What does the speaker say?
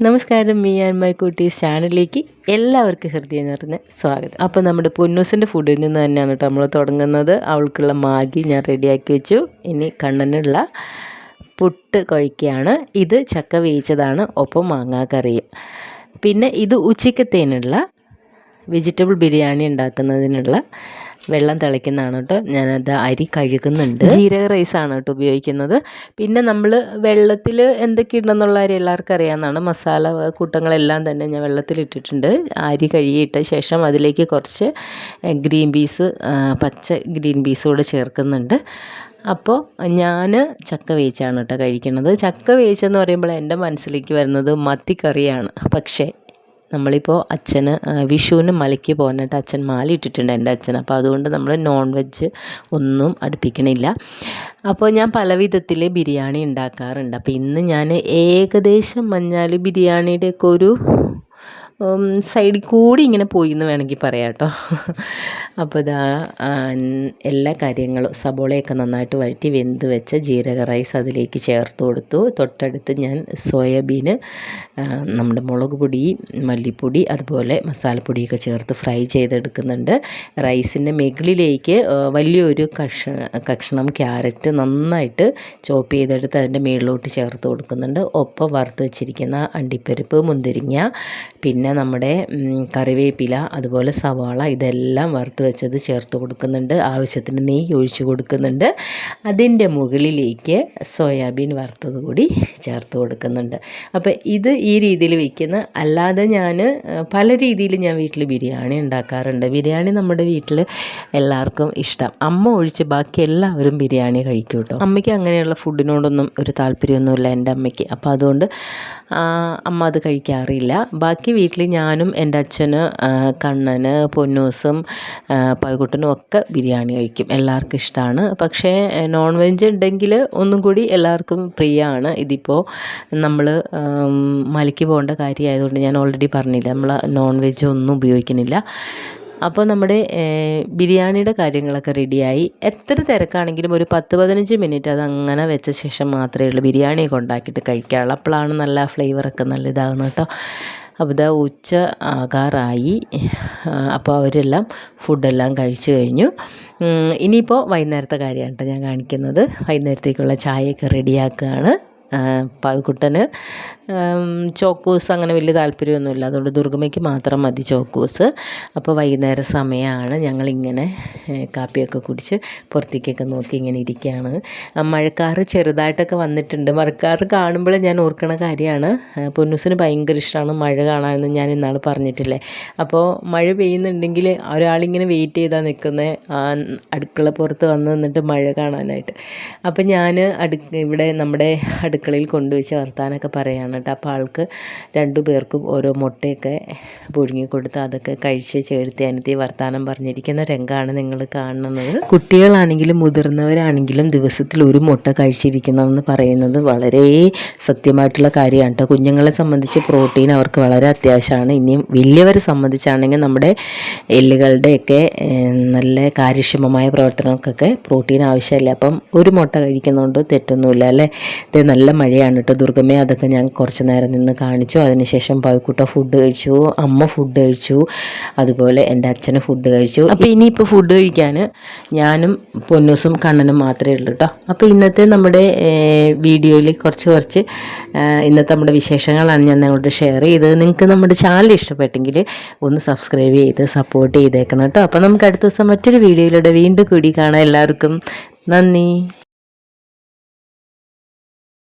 നമസ്കാരം. Me and my കുട്ടീസ് ചാനലിലേക്ക് എല്ലാവർക്കും ഹൃദയം നിറഞ്ഞ സ്വാഗതം. അപ്പോൾ നമ്മുടെ പൊന്നൂസിന്റെ ഫുഡിൽ നിന്ന് തന്നെയാണ് കേട്ടോ നമ്മൾ തുടങ്ങുന്നത്. അവൾക്കുള്ള മാഗി ഞാൻ റെഡിയാക്കി വെച്ചു. ഇനി കണ്ണനുള്ള പുട്ട് കഴിക്കുകയാണ്. ഇത് ചക്ക വേവിച്ചതാണ്. ഒപ്പം മാങ്ങാക്കറിയും. പിന്നെ ഇത് ഉച്ചക്കത്തേനുള്ള വെജിറ്റബിൾ ബിരിയാണി ഉണ്ടാക്കുന്നതിനുള്ള വെള്ളം തിളയ്ക്കുന്നതാണ് കേട്ടോ. ഞാനത് അരി കഴുകുന്നുണ്ട്. ജീരക റൈസാണ് കേട്ടോ ഉപയോഗിക്കുന്നത്. പിന്നെ നമ്മൾ വെള്ളത്തിൽ എന്തൊക്കെ ഇടണമെന്നുള്ള അരി എല്ലാവർക്കും അറിയാവുന്നതാണ്. മസാല കൂട്ടങ്ങളെല്ലാം തന്നെ ഞാൻ വെള്ളത്തിൽ ഇട്ടിട്ടുണ്ട്. അരി കഴുകിയിട്ട ശേഷം അതിലേക്ക് കുറച്ച് ഗ്രീൻ പീസ് പച്ച ഗ്രീൻ പീസ് കൂടെ ചേർക്കുന്നുണ്ട്. അപ്പോൾ ഞാൻ ചക്ക വേവിച്ചാണ് കേട്ടോ കഴിക്കുന്നത്. ചക്ക വേവിച്ചെന്ന് പറയുമ്പോൾ എന്റെ മനസ്സിലേക്ക് വരുന്നത് മത്തിക്കറിയാണ്. പക്ഷേ നമ്മളിപ്പോൾ അച്ഛന് വിഷുവിന് മലയ്ക്ക് പോകാനായിട്ട് അച്ഛൻ മാല ഇട്ടിട്ടുണ്ട് എന്റെ അച്ഛൻ. അപ്പോൾ അതുകൊണ്ട് നമ്മൾ നോൺ വെജ് ഒന്നും അടുപ്പിക്കണില്ല. അപ്പോൾ ഞാൻ പല വിധത്തിൽ ബിരിയാണി ഉണ്ടാക്കാറുണ്ട്. അപ്പോൾ ഇന്ന് ഞാൻ ഏകദേശം മഞ്ഞാൽ ബിരിയാണിയുടെയൊക്കെ ഒരു സൈഡിൽ കൂടി ഇങ്ങനെ പോയി എന്ന് വേണമെങ്കിൽ പറയാം കേട്ടോ അപ്പോൾ ഇതാ എല്ലാ കാര്യങ്ങളും സബോളയൊക്കെ നന്നായിട്ട് വഴറ്റി വെന്ത് വെച്ച ജീരക റൈസ് അതിലേക്ക് ചേർത്ത് കൊടുത്തു. തൊട്ടടുത്ത് ഞാൻ സോയാബീൻ നമ്മുടെ മുളക് പൊടി മല്ലിപ്പൊടി അതുപോലെ മസാലപ്പൊടിയൊക്കെ ചേർത്ത് ഫ്രൈ ചെയ്തെടുക്കുന്നുണ്ട്. റൈസിന്റെ മുകളിലേക്ക് വലിയൊരു കഷ കഷ്ണം ക്യാരറ്റ് നന്നായിട്ട് ചോപ്പ് ചെയ്തെടുത്ത് അതിന്റെ മുകളിലോട്ട് ചേർത്ത് കൊടുക്കുന്നുണ്ട്. ഒപ്പം വറുത്ത് വെച്ചിരിക്കുന്ന അണ്ടിപ്പരിപ്പ് മുന്തിരിങ്ങ പിന്നെ നമ്മുടെ കറിവേപ്പില അതുപോലെ സവാള ഇതെല്ലാം വറുത്ത് വെച്ചത് ചേർത്ത് കൊടുക്കുന്നുണ്ട്. ആവശ്യത്തിന് നെയ്യ് ഒഴിച്ച് കൊടുക്കുന്നുണ്ട്. അതിന്റെ മുകളിലേക്ക് സോയാബീൻ വറുത്തത് കൂടി ചേർത്ത് കൊടുക്കുന്നുണ്ട്. അപ്പോൾ ഇത് ഈ രീതിയിൽ വയ്ക്കുന്ന അല്ലാതെ ഞാൻ പല രീതിയിൽ ഞാൻ വീട്ടിൽ ബിരിയാണി ഉണ്ടാക്കാറുണ്ട്. ബിരിയാണി നമ്മുടെ വീട്ടിൽ എല്ലാവർക്കും ഇഷ്ടം. അമ്മ ഒഴിച്ച് ബാക്കി എല്ലാവരും ബിരിയാണി കഴിക്കും കേട്ടോ അമ്മയ്ക്ക് അങ്ങനെയുള്ള ഫുഡിനോടൊന്നും ഒരു താല്പര്യമൊന്നുമില്ല എന്റെ അമ്മയ്ക്ക്. അപ്പോൾ അതുകൊണ്ട് അമ്മ അത് കഴിക്കാറില്ല. ബാക്കി വീട്ടിൽ ഞാനും എന്റെ അച്ഛന് കണ്ണന് പൊന്നൂസും പൈകുട്ടനും ഒക്കെ ബിരിയാണി കഴിക്കും. എല്ലാവർക്കും ഇഷ്ടമാണ് പക്ഷേ നോൺ വെജ് ഉണ്ടെങ്കിൽ ഒന്നും കൂടി എല്ലാവർക്കും പ്രിയമാണ് ഇതിപ്പോൾ നമ്മൾ മലയ്ക്ക് പോകേണ്ട കാര്യമായതുകൊണ്ട് ഞാൻ ഓൾറെഡി പറഞ്ഞില്ല നമ്മൾ നോൺ വെജ് ഒന്നും ഉപയോഗിക്കുന്നില്ല. അപ്പോൾ നമ്മുടെ ബിരിയാണിയുടെ കാര്യങ്ങളൊക്കെ റെഡിയായി എത്ര തിരക്കാണെങ്കിലും ഒരു പത്ത് പതിനഞ്ച് മിനിറ്റ് അത് അങ്ങനെ വെച്ച ശേഷം മാത്രമേ ഉള്ളൂ. ബിരിയാണിയൊക്കെ ഉണ്ടാക്കിയിട്ട് കഴിക്കാറുള്ളൂ. അപ്പോഴാണ് നല്ല ഫ്ലേവറൊക്കെ നല്ല ഇതാകുന്നത് കേട്ടോ. അപ്പോൾ ഇതാ ഉച്ച ആകാറായി. അപ്പോൾ അവരെല്ലാം ഫുഡെല്ലാം കഴിച്ചു കഴിഞ്ഞു. ഇനിയിപ്പോൾ വൈകുന്നേരത്തെ കാര്യമാണ് കേട്ടോ ഞാൻ കാണിക്കുന്നത്. വൈകുന്നേരത്തേക്കുള്ള ചായയൊക്കെ റെഡിയാക്കുകയാണ് പാകുട്ടന് ചോക്കോസ് അങ്ങനെ വലിയ താല്പര്യമൊന്നുമില്ല. അതുകൊണ്ട് ദുർഗമ്മയ്ക്ക് മാത്രം മതി ചോക്കൂസ്. അപ്പോൾ വൈകുന്നേര സമയമാണ്. ഞങ്ങളിങ്ങനെ കാപ്പിയൊക്കെ കുടിച്ച് പുറത്തേക്കൊക്കെ നോക്കി ഇങ്ങനെ ഇരിക്കുകയാണ്. മഴക്കാറ് ചെറുതായിട്ടൊക്കെ വന്നിട്ടുണ്ട്. മഴക്കാറ് കാണുമ്പോൾ ഞാൻ ഓർക്കണ കാര്യമാണ്. പൊന്നൂസിന് ഭയങ്കര ഇഷ്ടമാണ് മഴ കാണാമെന്ന് ഞാൻ ഇന്നാൾ പറഞ്ഞിട്ടില്ലേ. അപ്പോൾ മഴ പെയ്യുന്നുണ്ടെങ്കിൽ ഒരാളിങ്ങനെ വെയിറ്റ് ചെയ്താൽ നിൽക്കുന്നത് അടുക്കള പുറത്ത് വന്ന് നിന്നിട്ട് മഴ കാണാനായിട്ട്. അപ്പോൾ ഞാൻ അടു ഇവിടെ നമ്മുടെ അടുക്കളയിൽ കൊണ്ടുവച്ച് വർത്താനൊക്കെ പറയുകയാണ്. കേട്ടോ അപ്പോൾ ആൾക്ക് രണ്ടു പേർക്കും ഓരോ മുട്ടയൊക്കെ പുഴുങ്ങി കൊടുത്ത് അതൊക്കെ കഴിച്ച് ചേർത്തി അനത്തി വർത്തമാനം പറഞ്ഞിരിക്കുന്ന രംഗമാണ് നിങ്ങൾ കാണുന്നത്. കുട്ടികളാണെങ്കിലും മുതിർന്നവരാണെങ്കിലും ദിവസത്തിൽ ഒരു മുട്ട കഴിച്ചിരിക്കണമെന്ന് പറയുന്നത് വളരെ സത്യമായിട്ടുള്ള കാര്യമാണ് കേട്ടോ. കുഞ്ഞുങ്ങളെ സംബന്ധിച്ച് പ്രോട്ടീൻ അവർക്ക് വളരെ അത്യാവശ്യമാണ്. ഇനിയും വലിയവരെ സംബന്ധിച്ചാണെങ്കിൽ നമ്മുടെ എല്ലുകളുടെയൊക്കെ നല്ല കാര്യക്ഷമമായ പ്രവർത്തനങ്ങൾക്കൊക്കെ പ്രോട്ടീൻ ആവശ്യമില്ല. അപ്പം ഒരു മുട്ട കഴിക്കുന്നതുകൊണ്ട് തെറ്റൊന്നുമില്ല അല്ലേ? ഇത് നല്ല മഴയാണ് കേട്ടോ. ദുർഗമേ അതൊക്കെ ഞാൻ കുറച്ച് നേരം നിന്ന് കാണിച്ചു. അതിനുശേഷം പൈക്കുട്ട ഫുഡ് കഴിച്ചു. അമ്മ ഫുഡ് കഴിച്ചു. അതുപോലെ എന്റെ അച്ഛന് ഫുഡ് കഴിച്ചു. അപ്പോൾ ഇനിയിപ്പോൾ ഫുഡ് കഴിക്കാൻ ഞാനും പൊന്നൂസും കണ്ണനും മാത്രമേ ഉള്ളൂ കേട്ടോ അപ്പോൾ ഇന്നത്തെ നമ്മുടെ വീഡിയോയിൽ കുറച്ച് കുറച്ച് ഇന്നത്തെ നമ്മുടെ വിശേഷങ്ങളാണ് ഞാൻ നിങ്ങളോട് ഷെയർ ചെയ്തത്. നിങ്ങൾക്ക് നമ്മുടെ ചാനൽ ഇഷ്ടപ്പെട്ടെങ്കിൽ ഒന്ന് സബ്സ്ക്രൈബ് ചെയ്ത് സപ്പോർട്ട് ചെയ്തേക്കണം കേട്ടോ അപ്പോൾ നമുക്ക് അടുത്ത ദിവസം മറ്റൊരു വീഡിയോയിലൂടെ വീണ്ടും കൂടി കാണാം. എല്ലാവർക്കും നന്ദി.